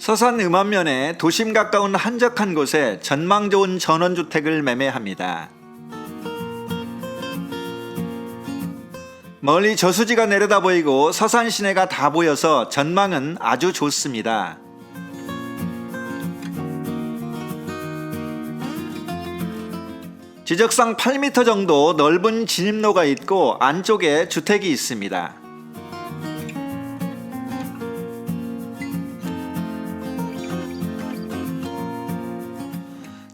서산 음암면에 도심 가까운 한적한 곳에 전망 좋은 전원주택을 매매합니다. 멀리 저수지가 내려다 보이고 서산 시내가 다 보여서 전망은 아주 좋습니다. 지적상 8m 정도 넓은 진입로가 있고 안쪽에 주택이 있습니다.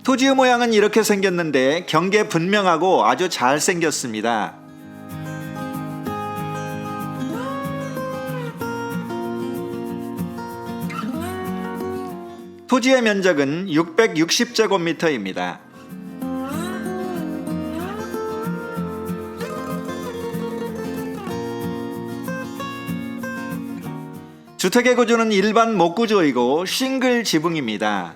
토지의 모양은 이렇게 생겼는데 경계 분명하고 아주 잘 생겼습니다. 토지의 면적은 660제곱미터입니다. 주택의 구조는 일반 목구조이고 싱글 지붕입니다.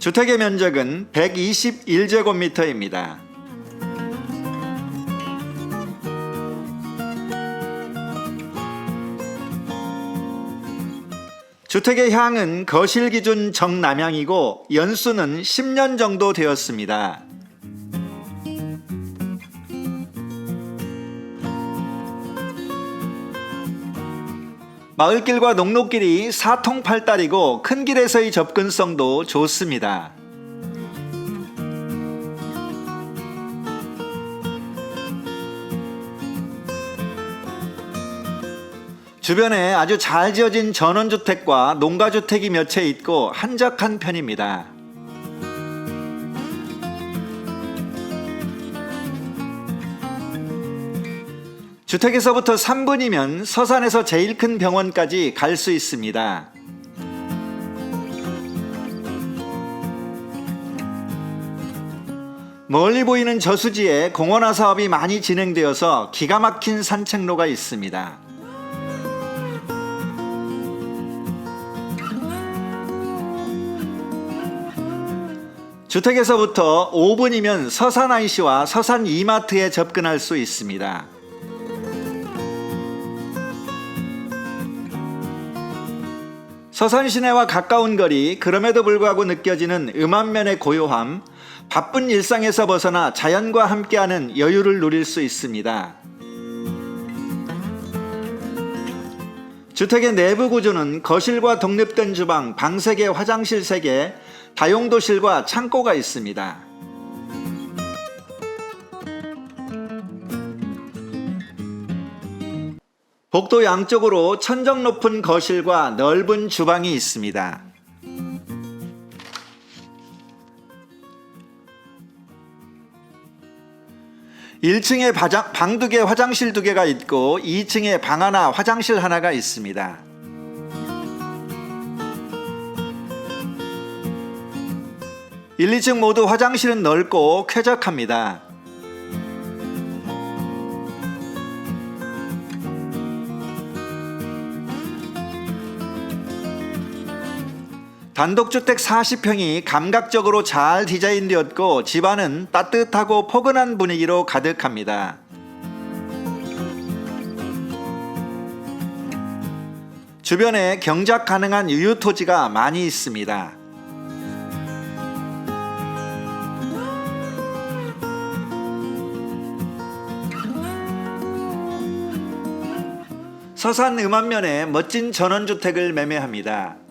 주택의 면적은 121제곱미터입니다. 주택의 향은 거실 기준 정남향이고 연수는 10년 정도 되었습니다. 마을길과 농로길이 사통팔달이고 큰 길에서의 접근성도 좋습니다. 주변에 아주 잘 지어진 전원주택과 농가주택이 몇 채 있고 한적한 편입니다. 주택에서부터 3분이면 서산에서 제일 큰 병원까지 갈 수 있습니다. 멀리 보이는 저수지에 공원화 사업이 많이 진행되어서 기가 막힌 산책로가 있습니다. 주택에서부터 5분이면 서산 IC와 서산 이마트에 접근할 수 있습니다. 서산 시내와 가까운 거리, 그럼에도 불구하고 느껴지는 음암면의 고요함, 바쁜 일상에서 벗어나 자연과 함께하는 여유를 누릴 수 있습니다. 주택의 내부 구조는 거실과 독립된 주방, 방 3개, 화장실 3개, 다용도실과 창고가 있습니다. 복도 양쪽으로 천정 높은 거실과 넓은 주방이 있습니다. 1층에 방 두 개, 화장실 두 개가 있고 2층에 방 하나, 화장실 하나가 있습니다. 1, 2층 모두 화장실은 넓고 쾌적합니다. 단독주택 40평이 감각적으로 잘 디자인되었고 집안은 따뜻하고 포근한 분위기로 가득합니다. 주변에 경작 가능한 유휴 토지가 많이 있습니다. 서산 음암면에 멋진 전원주택을 매매합니다.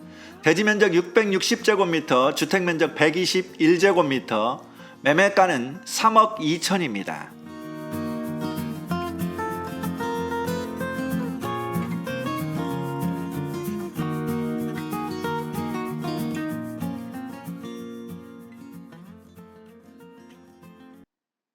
대지 면적 660제곱미터, 주택 면적 121제곱미터, 매매가는 3억 2천입니다.